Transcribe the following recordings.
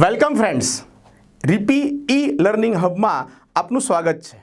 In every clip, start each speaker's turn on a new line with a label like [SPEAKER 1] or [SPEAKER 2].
[SPEAKER 1] Welcome friends. રીપી e learning હબમાં આપનું સ્વાગત છે.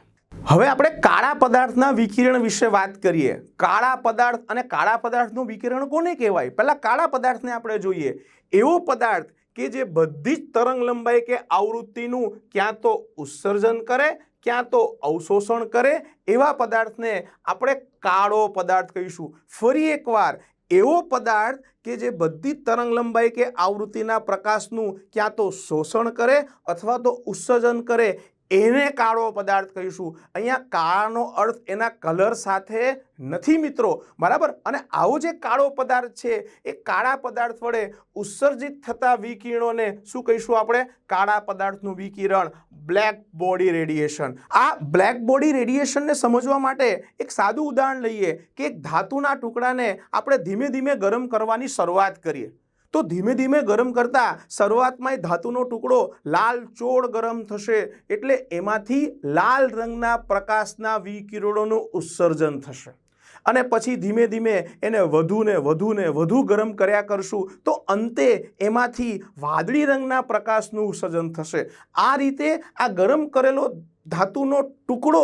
[SPEAKER 1] હવે આપણે કાળા પદાર્થના વિકિરણ વિશે વાત કરીએ. કાળા પદાર્થ અને કાળા પદાર્થનું વિકિરણ કોને કહેવાય? પહેલાં કાળા પદાર્થને આપણે જોઈએ. એવો પદાર્થ કે જે બધી જ તરંગ લંબાઈ કે આવૃત્તિનું ક્યાં તો ઉત્સર્જન કરે, ક્યાં તો અવશોષણ કરે એવા પદાર્થને આપણે કાળો પદાર્થ કહીશું. ફરી એકવાર એવો પદાર્થ કે જે બધી તરંગ લંબાઈ કે આવૃત્તિના પ્રકાશનું ક્યાં તો શોષણ કરે અથવા તો ઉત્સર્જન કરે એને કાળો પદાર્થ કહીશું. અહીંયા કાળાનો અર્થ એના કલર સાથે નથી મિત્રો, બરાબર? અને આવો જે કાળો પદાર્થ છે, એ કાળા પદાર્થ વડે ઉત્સર્જિત થતા વિકિરણોને શું કહીશું આપણે? કાળા પદાર્થનું વિકિરણ, બ્લેક બોડી રેડિયેશન. આ બ્લેક બોડી રેડિયેશનને સમજવા માટે એક સાદું ઉદાહરણ લઈએ કે એક ધાતુના ટુકડાને આપણે ધીમે ધીમે ગરમ કરવાની શરૂઆત કરીએ. તો ધીમે ધીમે ગરમ કરતાં શરૂઆતમાં એ ધાતુનો ટુકડો લાલ ચોળ ગરમ થશે. એટલે એમાંથી લાલ રંગના પ્રકાશના વિકિરણોનું ઉત્સર્જન થશે. અને પછી ધીમે ધીમે એને વધુ ને વધુ ને વધુ ગરમ કર્યા કરશું, તો અંતે એમાંથી વાદળી રંગના પ્રકાશનું ઉત્સર્જન થશે. આ રીતે આ ગરમ કરેલો ધાતુનો ટુકડો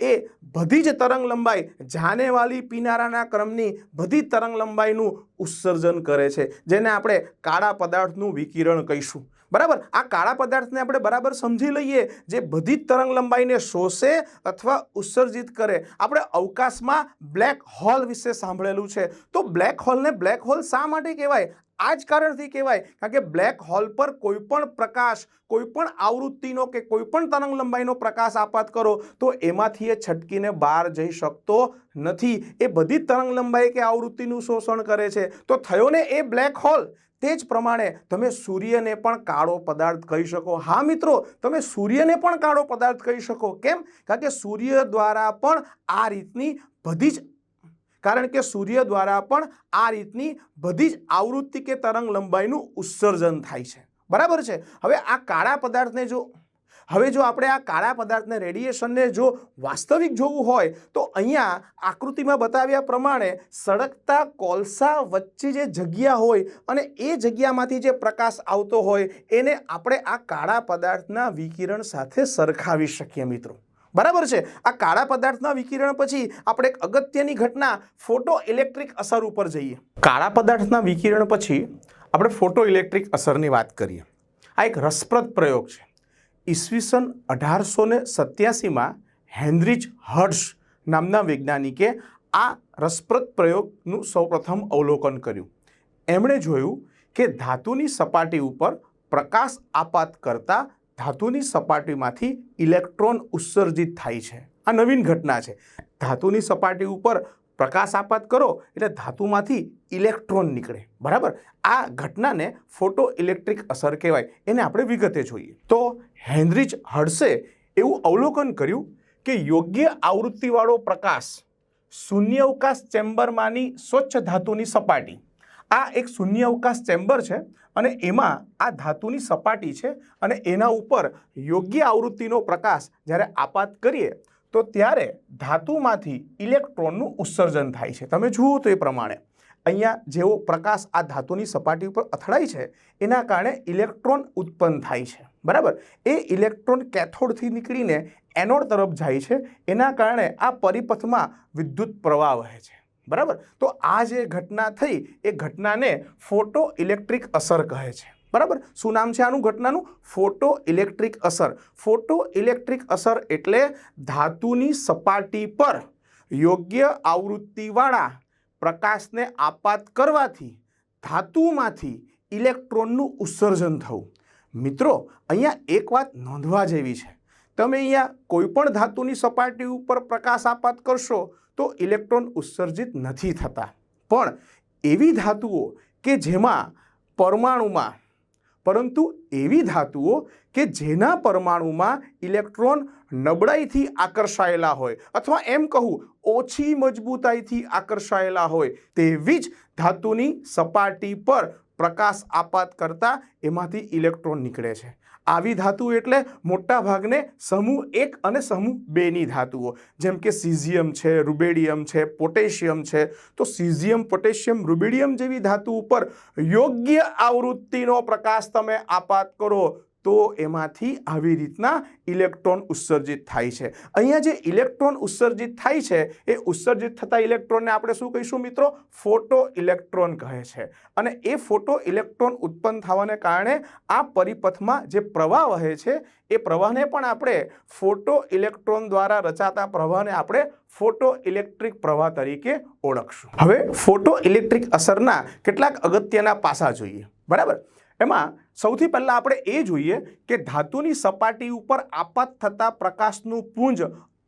[SPEAKER 1] એ બધી જ તરંગ લંબાઈ જાનેવાલી પીનારાના ક્રમની બધી તરંગ લંબાઈનું ઉત્સર્જન કરે છે, જેને આપણે કાળા પદાર્થનું વિકિરણ કહીશું. બરાબર? આ કાળા પદાર્થને આપણે બરાબર સમજી લઈએ જે બધી જ તરંગ લંબાઈને શોષે અથવા ઉત્સર્જિત કરે. આપણે અવકાશમાં બ્લેક હોલ વિશે સાંભળેલું છે. તો બ્લેક હોલને બ્લેક હોલ શા માટે કહેવાય? આ જ કારણથી કહેવાય, કારણ કે બ્લેક હોલ પર કોઈ પણ પ્રકાશ કોઈ પણ આવૃત્તિનો કે કોઈ પણ તરંગ લંબાઈનો પ્રકાશ આપાત કરો, તો એમાંથી એ છટકીને બહાર જઈ શકતો નથી. એ બધી તરંગ લંબાઈ કે આવૃત્તિનું શોષણ કરે છે. તો થયો ને એ બ્લેક હોલ તે જ પ્રમાણે તમે સૂર્યને પણ કાળો પદાર્થ કહી શકો. હા, મિત્રો, તમે સૂર્યને પણ કાળો પદાર્થ કહી શકો. કેમ? કારણ કે સૂર્ય દ્વારા પણ આ રીતની બધી જ કારણ કે સૂર્ય દ્વારા પણ આ રીતની બધી જ આવૃત્તિ કે તરંગ લંબાઈનું ઉત્સર્જન થાય છે. બરાબર છે? હવે આ કાળા પદાર્થને જો, હવે જો આપણે આ કાળા પદાર્થને રેડિયેશનને જો વાસ્તવિક જોવું હોય, તો અહીંયા આકૃતિમાં બતાવ્યા પ્રમાણે સળગતા કોલસા વચ્ચે જે જગ્યા હોય અને એ જગ્યામાંથી જે પ્રકાશ આવતો હોય, એને આપણે આ કાળા પદાર્થના વિકિરણ સાથે સરખાવી શકીએ મિત્રો. બરાબર છે? આ કાળા પદાર્થના વિકિરણ પછી આપણે એક અગત્યની ઘટના ફોટો ઇલેક્ટ્રિક અસર ઉપર જઈએ. કાળા પદાર્થના વિકિરણ પછી આપણે ફોટો ઇલેક્ટ્રિક અસરની વાત કરીએ. આ એક રસપ્રદ પ્રયોગ છે. ઈસવીસન અઢારસો ને સત્યાસીમાં હેનરીચ હર્ષ નામના વૈજ્ઞાનિકે આ રસપ્રદ પ્રયોગનું સૌપ્રથમ અવલોકન કર્યું. એમણે જોયું કે ધાતુની સપાટી ઉપર પ્રકાશ આપાત કરતા ધાતુની સપાટીમાંથી ઇલેક્ટ્રોન ઉત્સર્જિત થાય છે. આ નવીન ઘટના છે. ધાતુની સપાટી ઉપર પ્રકાશ આપાત કરો એટલે ધાતુમાંથી ઇલેક્ટ્રોન નીકળે. બરાબર? આ ઘટનાને ફોટો ઇલેક્ટ્રિક અસર કહેવાય. એને આપણે વિગતે જોઈએ. તો હેનરીચ હર્ષે એવું અવલોકન કર્યું કે યોગ્ય આવૃત્તિવાળો પ્રકાશ શૂન્યઅવકાશ ચેમ્બરમાંની સ્વચ્છ ધાતુની સપાટી આ એક શૂન્ય અવકાશ ચેમ્બર છે અને એમાં આ ધાતુની સપાટી છે અને એના ઉપર યોગ્ય આવૃત્તિનો પ્રકાશ જ્યારે આપાત કરીએ, તો ત્યારે ધાતુમાંથી ઇલેક્ટ્રોનનું ઉત્સર્જન થાય છે. તમે જુઓ તો એ પ્રમાણે. અહીંયા જેવો પ્રકાશ આ ધાતુની સપાટી ઉપર અથડાય છે, એના કારણે ઇલેક્ટ્રોન ઉત્પન્ન થાય છે. બરાબર? એ ઇલેક્ટ્રોન કેથોડથી નીકળીને એનોડ તરફ જાય છે, એના કારણે આ પરિપથમાં વિદ્યુત પ્રવાહ વહે છે. બરાબર? તો આ જે ઘટના થઈ, એ ઘટનાને ફોટો ઇલેક્ટ્રિક અસર કહે છે. બરાબર? શું નામ છે આનું ઘટનાનું? ફોટો ઇલેક્ટ્રિક અસર. ફોટો ઇલેક્ટ્રિક અસર એટલે ધાતુની સપાટી પર યોગ્ય આવૃત્તિવાળા પ્રકાશને આપાત કરવાથી ધાતુમાંથી ઇલેક્ટ્રોનનું ઉત્સર્જન થવું. મિત્રો, અહીંયા એક વાત નોંધવા જેવી છે. તમે અહીંયા કોઈપણ ધાતુની સપાટી ઉપર પ્રકાશ આપાત કરશો તો ઇલેક્ટ્રોન ઉત્સર્જિત નથી થતા. પણ એવી ધાતુઓ કે જેમાં પરમાણુમાં, પરંતુ એવી ધાતુઓ કે જેના પરમાણુમાં ઇલેક્ટ્રોન નબળાઈથી આકર્ષાયેલા હોય, અથવા એમ કહું, ઓછી મજબૂતાઈથી આકર્ષાયેલા હોય, તેવી જ ધાતુની સપાટી પર પ્રકાશ આપાત કરતાં એમાંથી ઇલેક્ટ્રોન નીકળે છે. આવી ધાતુ એટલે મોટા ભાગને સમૂહ એક અને સમૂહ બેની ધાતુઓ. જેમ કે સિઝિયમ છે, રૂબેડિયમ છે, પોટેશિયમ છે. તો સિઝિયમ, પોટેશિયમ, રૂબેડિયમ જેવી ધાતુ ઉપર યોગ્ય આવૃત્તિનો પ્રકાશ તમે આપાત કરો તો એમાંથી આવી રીતના ઇલેક્ટ્રોન ઉત્સર્જિત થાય છે. અહીંયા જે ઇલેક્ટ્રોન ઉત્સર્જિત થાય છે, એ ઉત્સર્જિત થતા ઇલેક્ટ્રોનને આપણે શું કહીશું મિત્રો? ફોટો ઇલેક્ટ્રોન કહે છે. અને એ ફોટો ઇલેક્ટ્રોન ઉત્પન્ન થવાને કારણે આ પરિપથમાં જે પ્રવાહ વહે છે, એ પ્રવાહને પણ આપણે ફોટો ઇલેક્ટ્રોન દ્વારા રચાતા પ્રવાહને આપણે ફોટો ઇલેક્ટ્રિક પ્રવાહ તરીકે ઓળખશું. હવે ફોટો ઇલેક્ટ્રિક અસરના કેટલાક અગત્યના પાસા જોઈએ. બરાબર? એમાં સૌથી પહેલાં આપણે એ જોઈએ કે ધાતુની સપાટી ઉપર આપાત થતા પ્રકાશનું પુંજ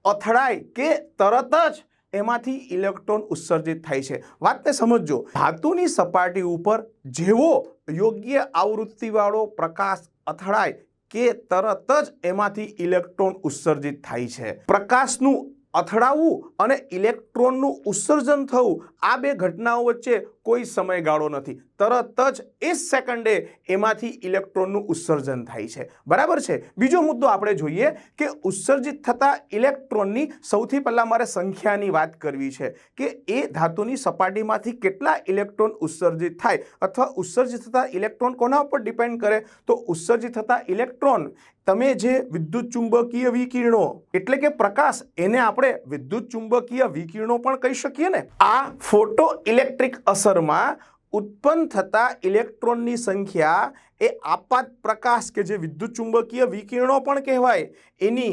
[SPEAKER 1] અથડાય કે તરત જ એમાંથી ઇલેક્ટ્રોન ઉત્સર્જિત થાય છે. વાતને સમજજો, ધાતુની સપાટી ઉપર જેવો યોગ્ય આવૃત્તિવાળો પ્રકાશ અથડાય કે તરત જ એમાંથી ઇલેક્ટ્રોન ઉત્સર્જિત થાય છે. પ્રકાશનું અથડાવવું અને ઇલેક્ટ્રોનનું ઉત્સર્જન થવું આ બે ઘટનાઓ વચ્ચે કોઈ સમયગાળો નથી. તરત જ એ જ સેકન્ડે એમાંથી ઇલેક્ટ્રોનનું ઉત્સર્જન થાય છે. બરાબર છે? બીજો મુદ્દો આપણે જોઈએ કે ઉત્સર્જિત થતા ઇલેક્ટ્રોનની સૌથી પહેલાં મારે સંખ્યાની વાત કરવી છે કે એ ધાતુની સપાટીમાંથી કેટલા ઇલેક્ટ્રોન ઉત્સર્જિત થાય અથવા ઉત્સર્જિત થતા ઇલેક્ટ્રોન કોના ઉપર ડિપેન્ડ કરે? તો ઉત્સર્જિત થતા ઇલેક્ટ્રોન, તમે જે વિદ્યુત ચુંબકીય વિકિરણો, એટલે કે પ્રકાશ, એને આપણે વિદ્યુત ચુંબકીય વિકિરણો પણ કહી શકીએ ને? આ ફોટો ઇલેક્ટ્રિક અસરમાં ઉત્પન્ન થતા ઇલેક્ટ્રોનની સંખ્યા એ આપાત પ્રકાશ કે જે વિદ્યુત ચુંબકીય વિકિરણો પણ કહેવાય. એની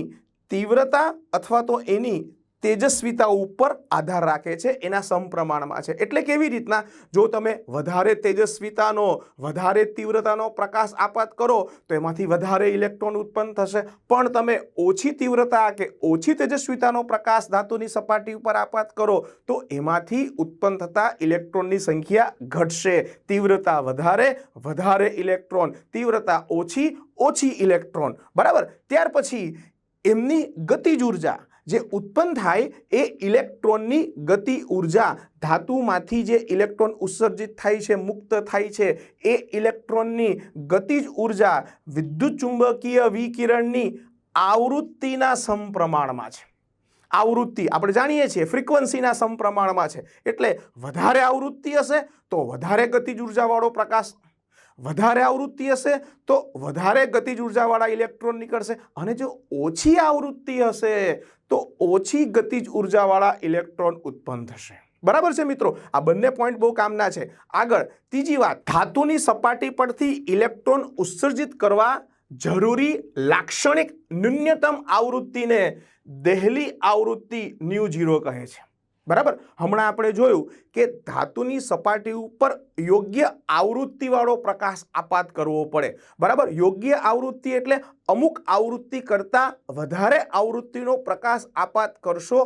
[SPEAKER 1] તીવ્રતા અથવા તો એની તેજસ્વીતા ઉપર આધાર રાખે છે, એના સમપ્રમાણમાં છે. એટલે કેવી રીતના જો તમે વધારે તેજસ્વીતાનો, વધારે તીવ્રતાનો પ્રકાશ આપાત કરો, તો એમાંથી વધારે ઇલેક્ટ્રોન ઉત્પન્ન થશે. પણ તમે ઓછી તીવ્રતા કે ઓછી તેજસ્વીતાનો પ્રકાશ ધાતુની સપાટી ઉપર આપાત કરો, તો એમાંથી ઉત્પન્ન થતા ઇલેક્ટ્રોનની સંખ્યા ઘટશે. તીવ્રતા વધારે વધારે ઇલેક્ટ્રોન. તીવ્રતા ઓછી ઓછી ઇલેક્ટ્રોન. બરાબર? ત્યાર પછી એમની ગતિજ ઊર્જા જે ઉત્પન્ન થાય એ ઇલેક્ટ્રોનની ગતિ ઊર્જા ધાતુમાંથી જે ઇલેક્ટ્રોન ઉત્સર્જિત થાય છે, મુક્ત થાય છે, એ ઇલેક્ટ્રોનની ગતિજ ઊર્જા વિદ્યુત ચુંબકીય વિકિરણની આવૃત્તિના સમપ્રમાણમાં છે. આવૃત્તિ, આપણે જાણીએ છીએ, ફ્રિકવન્સીના સમપ્રમાણમાં છે. એટલે વધારે આવૃત્તિ હશે તો વધારે ગતિજ ઉર્જાવાળો પ્રકાશ વધારે આવૃત્તિ હશે, તો વધારે ગતિજ ઉર્જાવાળા ઇલેક્ટ્રોન નીકળશે. અને જો ઓછી આવૃત્તિ હશે, તો ઓછી ગતિજ ઉર્જાવાળા ઇલેક્ટ્રોન ઉત્પન્ન થશે. બરાબર છે મિત્રો? આ બંને પોઈન્ટ બહુ કામના છે. આગળ, ત્રીજી વાત, ધાતુની સપાટી પરથી ઇલેક્ટ્રોન ઉત્સર્જિત કરવા જરૂરી લાક્ષણિક ન્યૂનતમ આવૃત્તિને દહેલી આવૃત્તિ ન્યૂ ઝીરો કહે છે. બરાબર? હમણાં આપણે જોયું કે ધાતુની સપાટી ઉપર યોગ્ય આવૃત્તિવાળો પ્રકાશ આપાત કરવો પડે. બરાબર? યોગ્ય આવૃત્તિ એટલે અમુક આવૃત્તિ કરતાં વધારે આવૃત્તિનો પ્રકાશ આપાત કરશો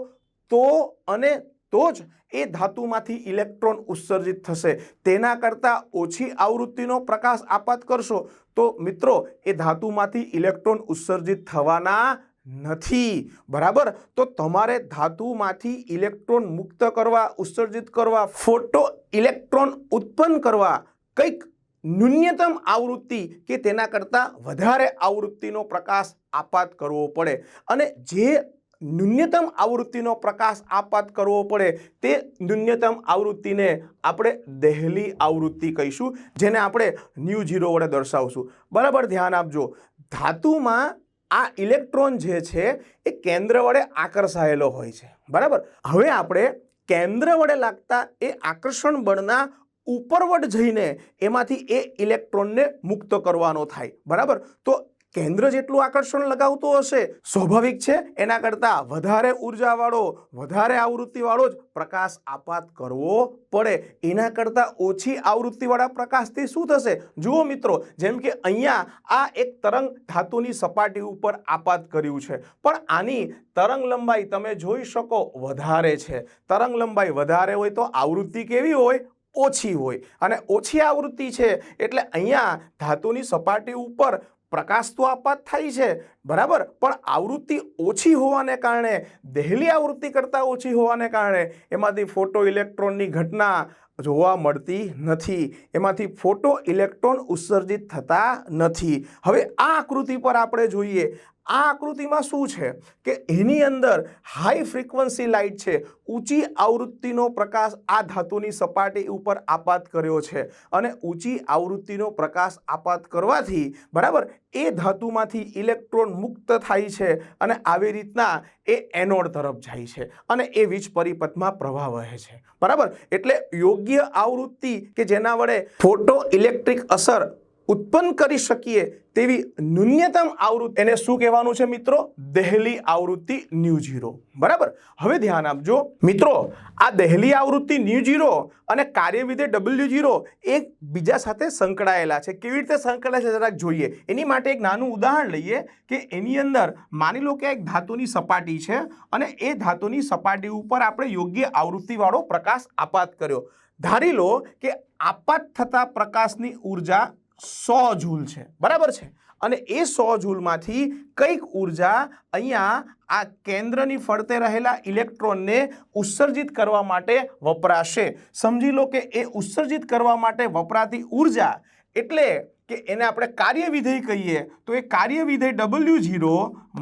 [SPEAKER 1] તો અને તો જ એ ધાતુમાંથી ઇલેક્ટ્રોન ઉત્સર્જિત થશે. તેના કરતાં ઓછી આવૃત્તિનો પ્રકાશ આપાત કરશો તો મિત્રો એ ધાતુમાંથી ઇલેક્ટ્રોન ઉત્સર્જિત થવાના નથી. બરાબર? તો તમારે ધાતુમાંથી ઇલેક્ટ્રોન મુક્ત કરવા, ઉત્સર્જિત કરવા, ફોટો ઇલેક્ટ્રોન ઉત્પન્ન કરવા કંઈક ન્યૂનતમ આવૃત્તિ કે તેના કરતાં વધારે આવૃત્તિનો પ્રકાશ આપાત કરવો પડે. અને જે ન્યૂનતમ આવૃત્તિનો પ્રકાશ આપાત કરવો પડે, તે ન્યૂનતમ આવૃત્તિને આપણે દહેલી આવૃત્તિ કહીશું, જેને આપણે ન્યૂ ઝીરો વડે દર્શાવશું. બરાબર? ધ્યાન આપજો. ધાતુમાં આ ઇલેક્ટ્રોન જે છે, એ કેન્દ્ર વડે આકર્ષાયેલો હોય છે. બરાબર? હવે આપણે કેન્દ્ર વડે લાગતા એ આકર્ષણ બળના ઉપરવટ જઈને એમાંથી એ ઇલેક્ટ્રોનને મુક્ત કરવાનો થાય. બરાબર? તો કેન્દ્ર જેટલું આકર્ષણ લગાવતો હશે, સ્વાભાવિક છે, એના કરતાં વધારે ઉર્જાવાળો, વધારે આવૃત્તિવાળો જ પ્રકાશ આપાત કરવો પડે. એના કરતાં ઓછી આવૃત્તિવાળા પ્રકાશથી શું થશે? જુઓ મિત્રો, જેમ કે અહીંયા આ એક તરંગ ધાતુની સપાટી ઉપર આપાત કર્યું છે. પણ આની તરંગ લંબાઈ તમે જોઈ શકો વધારે છે. તરંગ લંબાઈ વધારે હોય તો આવૃત્તિ કેવી હોય? ઓછી હોય. અને ઓછી આવૃત્તિ છે, એટલે અહીંયા ધાતુની સપાટી ઉપર પ્રકાશ તો આપાત થાય છે, બરાબર? પણ આવૃત્તિ ઓછી હોવાને કારણે, દહેલી આવૃત્તિ કરતાં ઓછી હોવાને કારણે, એમાંથી ફોટો ઇલેક્ટ્રોનની ઘટના જોવા મળતી નથી. એમાંથી ફોટો ઇલેક્ટ્રોન ઉત્સર્જિત થતા નથી. હવે આ આકૃતિ પર આપણે જોઈએ. આ આકૃતિમાં શું છે કે એની અંદર હાઈ ફ્રિકવન્સી લાઇટ છે, ઊંચી આવૃત્તિનો પ્રકાશ આ ધાતુની સપાટી ઉપર આપાત કર્યો છે અને ઊંચી આવૃત્તિનો પ્રકાશ આપાત કરવાથી, બરાબર, એ ધાતુમાંથી ઇલેક્ટ્રોન મુક્ત થાય છે અને આવી રીતના એ એનોડ તરફ જાય છે અને એ વીજ પરિપથમાં પ્રવાહ વહે છે. બરાબર? એટલે યોગ્ય આવૃત્તિ કે જેના વડે ફોટો ઇલેક્ટ્રિક અસર ઉત્પન્ન કરી શકીએ તેવી ન્યૂનતમ આવૃત્તિ, એને શું કહેવાનું છે મિત્રો? દહેલી આવૃત્તિ ન્યૂ ઝીરો. બરાબર? હવે ધ્યાન આપજો. મિત્રો, આ દહેલી આવૃત્તિ ન્યૂ ઝીરો અને કાર્યવિધે ડબલ્યુ ઝીરો એક બીજા સાથે સંકળાયેલા છે. કેવી રીતે સંકળાયેલા છે જરાક જોઈએ. એની માટે એક નાનું ઉદાહરણ લઈએ કે એની અંદર માની લો કે એક ધાતુની સપાટી છે અને એ ધાતુની સપાટી ઉપર આપણે યોગ્ય આવૃત્તિવાળો પ્રકાશ આપાત કર્યો. ધારી લો કે આપાત થતા પ્રકાશની ઊર્જા સો જૂલ છે. બરાબર છે? અને એ સો જૂલમાંથી કંઈક ઊર્જા અહીંયા આ કેન્દ્રની ફરતે રહેલા ઇલેક્ટ્રોનને ઉત્સર્જિત કરવા માટે વપરાશે. સમજી લો કે એ ઉત્સર્જિત કરવા માટે વપરાતી ઊર્જા એટલે કે એને આપણે કાર્ય વિધેય કહીએ, તો એ કાર્યવિધેય ડબલ્યુ ઝીરો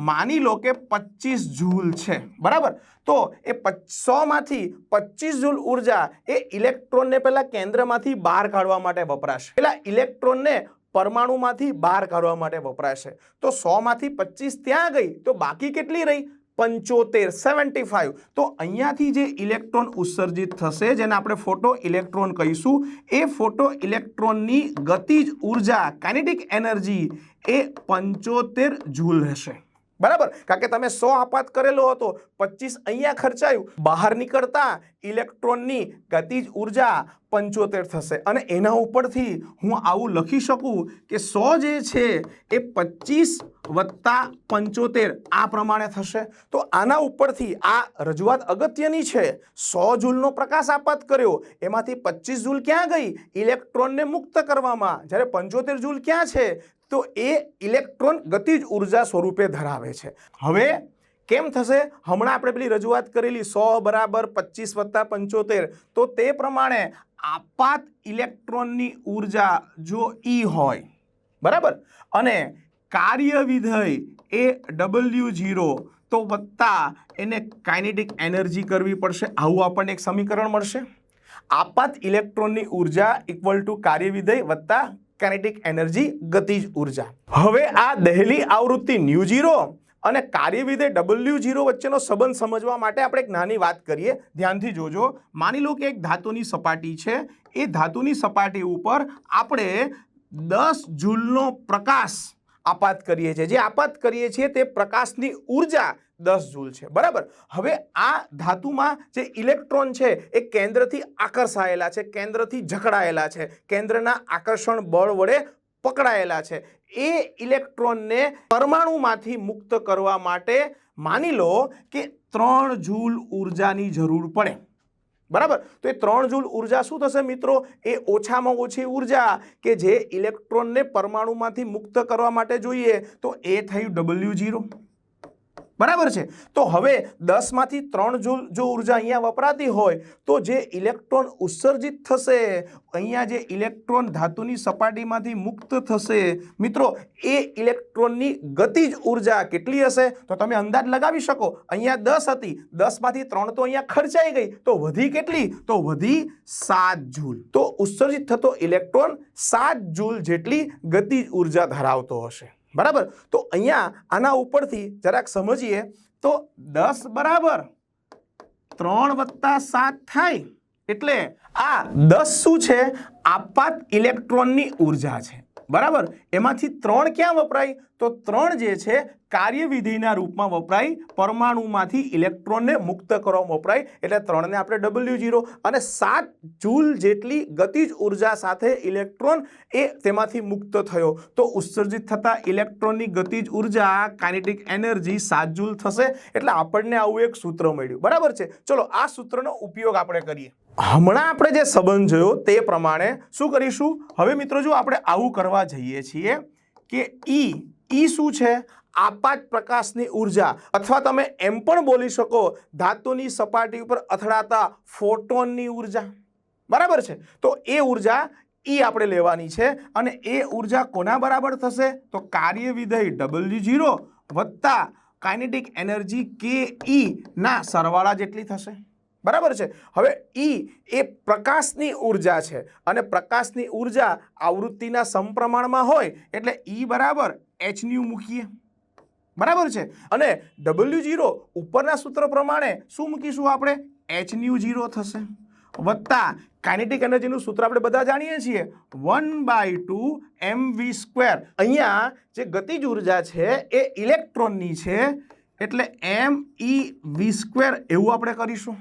[SPEAKER 1] માની લો કે પચીસ જૂલ છે. બરાબર? તો એ સોમાંથી પચીસ જૂલ ઊર્જા એ ઇલેક્ટ્રોનને પહેલાં કેન્દ્રમાંથી બહાર કાઢવા માટે વપરાશે. પહેલાં ઇલેક્ટ્રોનને પરમાણુમાંથી બહાર કાઢવા માટે વપરાશે તો સોમાંથી પચીસ ત્યાં ગઈ, તો બાકી કેટલી રહી? પંચોતેર, સેવન્ટી ફાઇવ તો અહીંયાથી જે ઇલેક્ટ્રોન ઉત્સર્જિત થશે, જેને આપણે ફોટો ઇલેક્ટ્રોન કહીશું, એ ફોટો ઇલેક્ટ્રોનની ગતિજ ઊર્જા, કાઇનેટિક એનર્જી, એ પંચોતેર જૂલ રહેશે. બરાબર? કારણ કે તમે સો આપાત કરેલો હતો, પચીસ અહીંયા ખર્ચાયું. બહાર નીકળતા ઇલેક્ટ્રોનની ગતિજ ઊર્જા પંચોતેર થશે. અને એના ઉપરથી હું આવું લખી શકું કે સો જે છે એ પચીસ વત્તા પંચોતેર આ પ્રમાણે થશે. તો આના ઉપરથી આ રજૂઆત અગત્યની છે. સો જૂલનો પ્રકાશ આપાત કર્યો. એમાંથી પચીસ જૂલ ક્યાં ગઈ? ઇલેક્ટ્રોનને મુક્ત કરવામાં. જ્યારે પંચોતેર જૂલ ક્યાં છે? તો એ ઇલેક્ટ્રોન ગતિજ ઊર્જા સ્વરૂપે ધરાવે છે. હવે કેમ થશે? હમણાં આપણે પેલી રજૂઆત કરેલી સો બરાબર પચીસ વત્તા પંચોતેર. તો તે પ્રમાણે આપાત ઇલેક્ટ્રોનની ઊર્જા જો ઈ હોય, બરાબર? અને કાર્ય વિધેય એ ડબલ્યુ ઝીરો તો વત્તા એને કાઇનેટિક એનર્જી કરવી પડશે. આવું આપણને એક સમીકરણ મળશે. આપાત ઇલેક્ટ્રોનની ઊર્જા ઇક્વલ ટુ કાર્ય વિધેય વત્તા કાઇનેટિક એનર્જી ગતિજ ઊર્જા. હવે આ દહેલી આવૃત્તિ ન્યૂ ઝીરો અને કાર્યવિધે ડબલ્યુ ઝીરો વચ્ચેનો સંબંધ સમજવા માટે આપણે એક નાની વાત કરીએ. ધ્યાનથી જોજો. માની લો કે એક ધાતુની સપાટી છે. એ ધાતુની સપાટી ઉપર આપણે દસ જૂલનો પ્રકાશ આપાત કરીએ છીએ. જે આપાત કરીએ છીએ તે પ્રકાશની ઊર્જા દસ જૂલ છે. બરાબર? હવે આ ધાતુમાં જે ઇલેક્ટ્રોન છે, એ કેન્દ્રથી આકર્ષાયેલા છે, કેન્દ્રથી જકડાયેલા છે, કેન્દ્રના આકર્ષણ બળ વડે પકડાયેલા છે. એ ઇલેક્ટ્રોનને પરમાણુમાંથી મુક્ત કરવા માટે માની લો કે ત્રણ જૂલ ઉર્જાની જરૂર પડે. બરાબર? તો એ ત્રણ જૂલ ઊર્જા શું થશે મિત્રો? એ ઓછામાં ઓછી ઊર્જા કે જે ઇલેક્ટ્રોનને પરમાણુમાંથી મુક્ત કરવા માટે જોઈએ. તો એ થયું ડબલ્યુ ઝીરો બરાબર છે? તો હવે દસમાંથી ત્રણ જૂલ જો ઊર્જા અહીંયા વપરાતી હોય, તો જે ઇલેક્ટ્રોન ઉત્સર્જિત થશે, અહીંયા જે ઇલેક્ટ્રોન ધાતુની સપાટીમાંથી મુક્ત થશે, મિત્રો, એ ઇલેક્ટ્રોનની ગતિજ ઊર્જા કેટલી હશે? તો તમે અંદાજ લગાવી શકો. અહીંયા દસ હતી, દસમાંથી ત્રણ તો અહીંયા ખર્ચાઈ ગઈ. તો વધી કેટલી? તો વધી સાત જૂલ. તો ઉત્સર્જિત થતો ઇલેક્ટ્રોન સાત જૂલ જેટલી ગતિજ ઊર્જા ધરાવતો હશે. બરાબર? તો અહીંયા આના ઉપરથી જરાક સમજીએ તો દસ બરાબર ત્રણ વત્તા સાત થાય એટલે આ દસ શું છે? આપાત ઇલેક્ટ્રોનની ઊર્જા છે. બરાબર? એમાંથી ત્રણ ક્યાં વપરાય? તો ત્રણ જે છે, કાર્યવિધિના રૂપમાં વપરાય, પરમાણુમાંથી ઇલેક્ટ્રોનને મુક્ત કરવામાં વપરાય. એટલે ત્રણને આપણે ડબલ્યુ જીરો અને સાત જૂલ જેટલી ગતિજ ઊર્જા સાથે ઇલેક્ટ્રોન એ તેમાંથી મુક્ત થયો. તો ઉત્સર્જિત થતા ઇલેક્ટ્રોનની ગતિજ ઊર્જા, કાઇનેટિક એનર્જી સાત જૂલ થશે. એટલે આપણને આવું એક સૂત્ર મળ્યું. બરાબર છે? ચલો, આ સૂત્રનો ઉપયોગ આપણે કરીએ. હમણાં આપણે જે સંબંધ જોયો તે પ્રમાણે શું કરીશું? હવે મિત્રો, જો આપણે આવું કરવા જઈએ છીએ કે ઈ ઈ શું છે? આપાત પ્રકાશની ઊર્જા. અથવા તમે એમ પણ બોલી શકો, ધાતુની સપાટી ઉપર અથડાતા ફોટોનની ઊર્જા. બરાબર છે? તો એ ઊર્જા ઈ આપણે લેવાની છે. અને એ ઊર્જા કોના બરાબર થશે? તો કાર્ય વિધેય ડબલ્યુ જીરો વત્તા કાઇનેટિક એનર્જી કે ઈ ના સરવાળા જેટલી થશે. બરાબર છે? હવે ઈ એ પ્રકાશની ઊર્જા છે. અને પ્રકાશની ઊર્જા આવૃત્તિના સમપ્રમાણમાં હોય, એટલે ઈ બરાબર એચ ન્યુ મૂકીએ. બરાબર છે? અને ડબલ્યુ જીરો ઉપરના સૂત્ર પ્રમાણે શું મૂકીશું આપણે? એચન્યુ જીરો થશે. વત્તા કાઇનેટિક એનર્જીનું સૂત્ર આપણે બધા જાણીએ છીએ. One by two m v square અહીંયા જે ગતિજ ઊર્જા છે એ ઇલેક્ટ્રોનની છે. એટલે એમ ઈ વી સ્ક્વેર એવું આપણે કરીશું.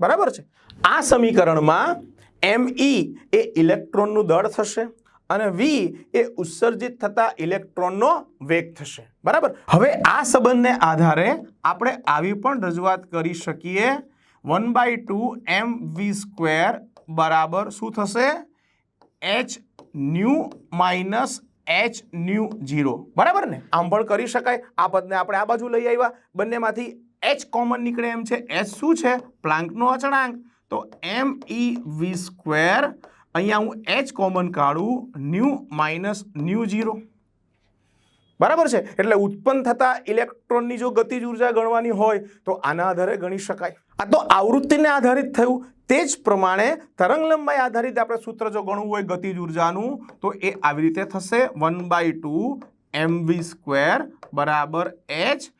[SPEAKER 1] બરાબર છે? આ સમીકરણમાં એમ ઈ એ ઇલેક્ટ્રોનનું દળ થશે. અને વી એ ઉત્સર્જિત થતા ઇલેક્ટ્રોનનો વેગ થશે. બરાબર? હવે આ સંબંધને આધારે આપણે આવી પણ રજૂઆત કરી શકીએ. One by two m v square બરાબર શું થશે? H nu minus h nu zero બરાબર ને? આમ પણ કરી શકાય. આ પદને આપણે આ બાજુ લઈ આવ્યા. બંનેમાંથી એચ કોમન નીકળે એમ છે. એચ શું છે? પ્લાન્કનો અચળાંક. તો એમ ઈ વી સ્ક્વેર અહીંયા હું એચ કોમન કાઢું ન્યૂ માઇનસ ન્યૂ જીરો બરાબર છે? એટલે ઉત્પન્ન થતા ઇલેક્ટ્રોનની જો ગતિજ ઊર્જા ગણવાની હોય, તો આના આધારે ગણી શકાય. આ તો આવૃત્તિને આધારિત થયું. તે જ પ્રમાણે તરંગલંબાઈ આધારિત આપણે સૂત્ર જો ગણવું હોય ગતિજ ઉર્જાનું, તો એ આવી રીતે થશે. One by two m v square બરાબર એચ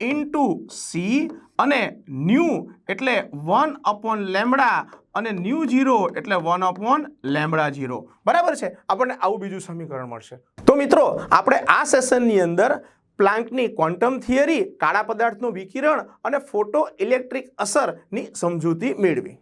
[SPEAKER 1] ઇન્ટુ સી અને ન્યૂ એટલે વન અપોન લેમડા અને ન્યૂ જીરો એટલે વન અપોન લેમડા જીરો બરાબર છે? આપણને આવું બીજું સમીકરણ મળશે. તો મિત્રો, આપણે આ સેશનની અંદર પ્લાન્કની ક્વોન્ટમ થિયરી, કાળા પદાર્થનું વિકિરણ અને ફોટો ઇલેક્ટ્રિક અસરની સમજૂતી મેળવી.